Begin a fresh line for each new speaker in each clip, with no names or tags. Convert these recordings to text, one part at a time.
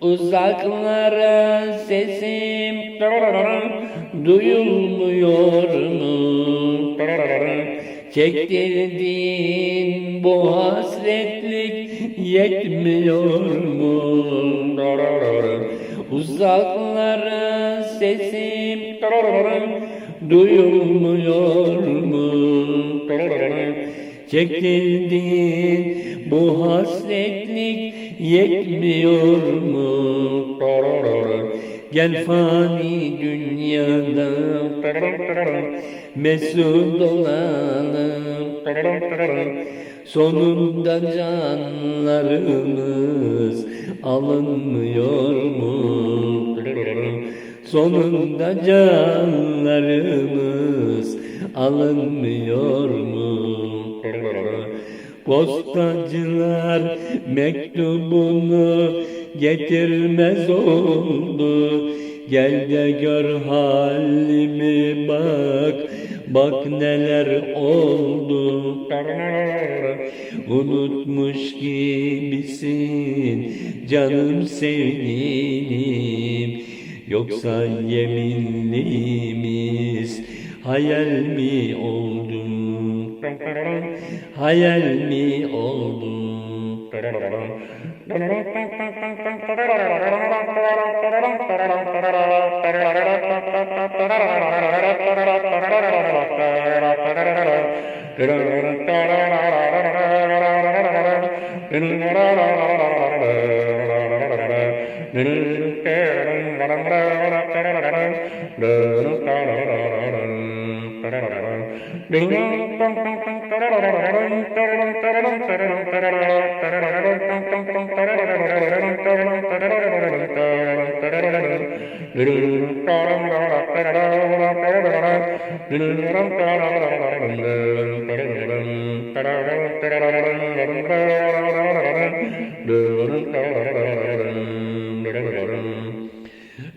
Uzaklara sesim duyulmuyor mu? Çektirdiğin bu hasretlik yetmiyor mu? Uzaklara sesim duyulmuyor mu? Çektirdiğin bu hasretlik yetmiyor mu? Gel fani dünyada mesut olalım Sonunda canlarımız alınmıyor mu? Sonunda canlarımız alınmıyor mu? Postacılar mektubunu getirmez oldu. Gel de gör halimi bak, bak neler oldu. Unutmuş gibisin canım sevgilim. Yoksa yeminliğimiz hayal mi oldu? Hayal mi oldu?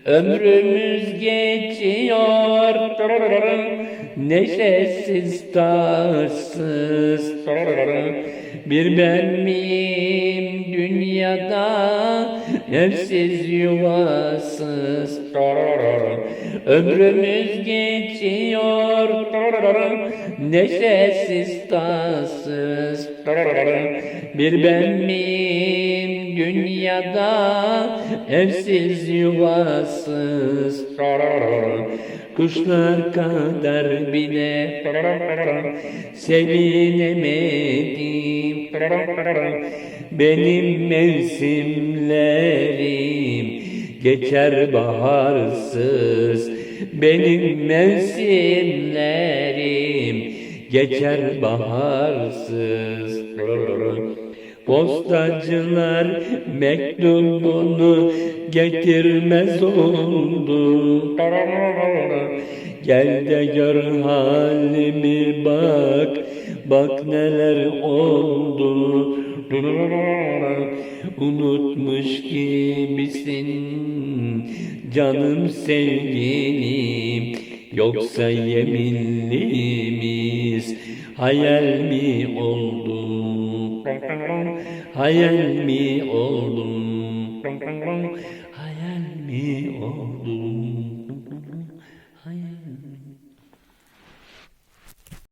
Ömrümüz geçiyor neşesiz tarsız Bir ben miyim dünyada? Evsiz yuvasız. Ömrümüz geçiyor. Neşesiz tarsız Bir ben miyim dünyada? Evsiz yuvasız Kuşlar kadar bile sevinemedim. Benim mevsimlerim geçer baharsız. Benim mevsimlerim geçer baharsız Postacılar mektubunu getirmez oldu. Gel de gör halimi bak, bak neler oldu. Unutmuş gibisin canım sevgilim. Yoksa yeminlimiz hayal mi oldu? Hayal mi oldum? Hayal mi oldum?